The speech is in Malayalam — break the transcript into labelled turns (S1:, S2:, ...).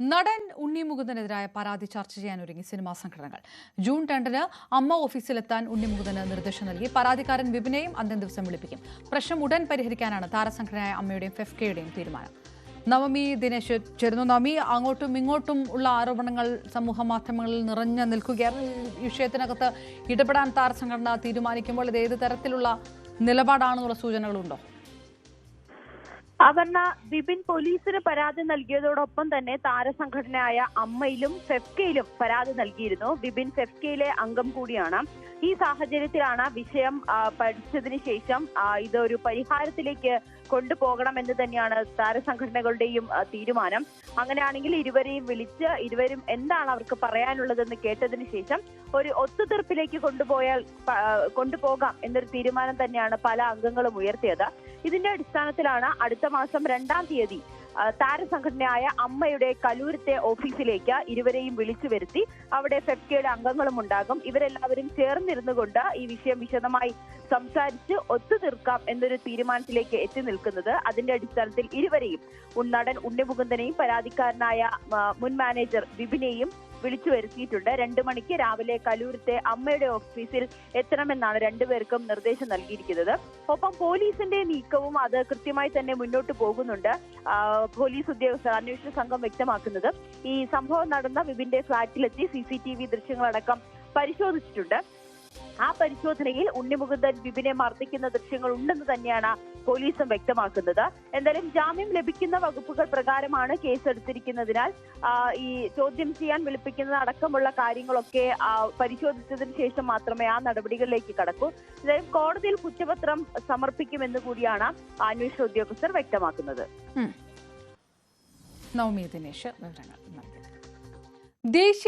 S1: നടൻ ഉണ്ണി മുകുന്ദനെതിരായ പരാതി ചർച്ച ചെയ്യാൻ ഒരുങ്ങി സിനിമാ സംഘടനകൾ. ജൂൺ രണ്ടിന് അമ്മ ഓഫീസിലെത്താൻ ഉണ്ണി മുകുന്ദന് നിർദ്ദേശം നൽകി. പരാതിക്കാരൻ വിപിനെയും അന്നേ ദിവസം വിളിപ്പിക്കും. പ്രശ്നം ഉടൻ പരിഹരിക്കാനാണ് താരസംഘടനയായ അമ്മയുടെയും ഫെഫ്കയുടെയും തീരുമാനം. നവമി ദിനേശ് ചേരുന്നു നവമി അങ്ങോട്ടും ഇങ്ങോട്ടും ഉള്ള ആരോപണങ്ങൾ സമൂഹ മാധ്യമങ്ങളിൽ നിറഞ്ഞു നിൽക്കുകയാണ്. വിഷയത്തിനകത്ത് ഇടപെടാൻ താരസംഘടന തീരുമാനിക്കുമ്പോൾ ഇത് ഏത് തരത്തിലുള്ള നിലപാടാണെന്നുള്ള സൂചനകളുണ്ടോ?
S2: അപർണ ബിപിൻ പോലീസിന് പരാതി നൽകിയതോടൊപ്പം തന്നെ താരസംഘടനയായ അമ്മയിലും ഫെഫ്കയിലും പരാതി നൽകിയിരുന്നു. ബിപിൻ ഫെഫ്കയിലെ അംഗം കൂടിയാണ്. ഈ സാഹചര്യത്തിലാണ് വിഷയം പഠിച്ചതിന് ശേഷം ഇതൊരു പരിഹാരത്തിലേക്ക് കൊണ്ടുപോകണം എന്ന് തന്നെയാണ് താരസംഘടനകളുടെയും തീരുമാനം. അങ്ങനെയാണെങ്കിൽ ഇരുവരെയും വിളിച്ച് ഇരുവരും എന്താണ് അവർക്ക് പറയാനുള്ളതെന്ന് കേട്ടതിന് ശേഷം ഒരു ഒത്തുതീർപ്പിലേക്ക് കൊണ്ടുപോയാൽ കൊണ്ടുപോകാം എന്നൊരു തീരുമാനം തന്നെയാണ് പല അംഗങ്ങളും ഉയർത്തിയത്. ഇതിന്റെ അടിസ്ഥാനത്തിലാണ് അടുത്ത മാസം രണ്ടാം തീയതി താരസംഘടനയായ അമ്മയുടെ കലൂരത്തെ ഓഫീസിലേക്ക് ഇരുവരെയും വിളിച്ചു വരുത്തി അവിടെ ഫെഫ്കയുടെ അംഗങ്ങളും ഉണ്ടാകും. ഇവരെല്ലാവരും ചേർന്നിരുന്നു കൊണ്ട് ഈ വിഷയം വിശദമായി സംസാരിച്ച് ഒത്തുതീർക്കാം എന്നൊരു തീരുമാനത്തിലേക്ക് എത്തി നിൽക്കുന്നത്. അതിന്റെ അടിസ്ഥാനത്തിൽ ഇരുവരെയും ഉൾനടൻ ഉണ്ണിമുകുന്ദനെയും പരാതിക്കാരനായ മുൻ മാനേജർ വിപിനെയും വിളിച്ചു വരുത്തിയിട്ടുണ്ട്. രണ്ടു മണിക്ക് രാവിലെ കലൂരത്തെ അമ്മയുടെ ഓഫീസിൽ എത്തണമെന്നാണ് രണ്ടുപേർക്കും നിർദ്ദേശം നൽകിയിരിക്കുന്നത്. ഒപ്പം പോലീസിന്റെ നീക്കവും അത് കൃത്യമായി തന്നെ മുന്നോട്ട് പോകുന്നുണ്ട്. പോലീസ് ഉദ്യോഗസ്ഥർ അന്വേഷണ സംഘം വ്യക്തമാക്കുന്നത് ഈ സംഭവം നടന്ന വിപിന്റെ ഫ്ളാറ്റിലെത്തി സി സി ടി വി ദൃശ്യങ്ങളടക്കം പരിശോധിച്ചിട്ടുണ്ട്. ആ പരിശോധനയിൽ ഉണ്ണിമുകുന്ദൻ വിപിനെ മർദ്ദിക്കുന്ന ദൃശ്യങ്ങൾ ഉണ്ടെന്ന് തന്നെയാണ് പോലീസും വ്യക്തമാക്കുന്നത്. എന്തായാലും ജാമ്യം ലഭിക്കുന്ന വകുപ്പുകൾ പ്രകാരമാണ് കേസ് എടുത്തിരിക്കുന്നതിനാൽ ഈ ചോദ്യം ചെയ്യാൻ വിളിപ്പിക്കുന്നത് അടക്കമുള്ള കാര്യങ്ങളൊക്കെ പരിശോധിച്ചതിന് ശേഷം മാത്രമേ ആ നടപടികളിലേക്ക് കടക്കൂ. എന്തായാലും കോടതിയിൽ കുറ്റപത്രം സമർപ്പിക്കുമെന്ന് കൂടിയാണ് അന്വേഷണ ഉദ്യോഗസ്ഥർ വ്യക്തമാക്കുന്നത്.
S1: നവമി ദിനേശ് വിവരങ്ങൾ നൽകി ദേശീയ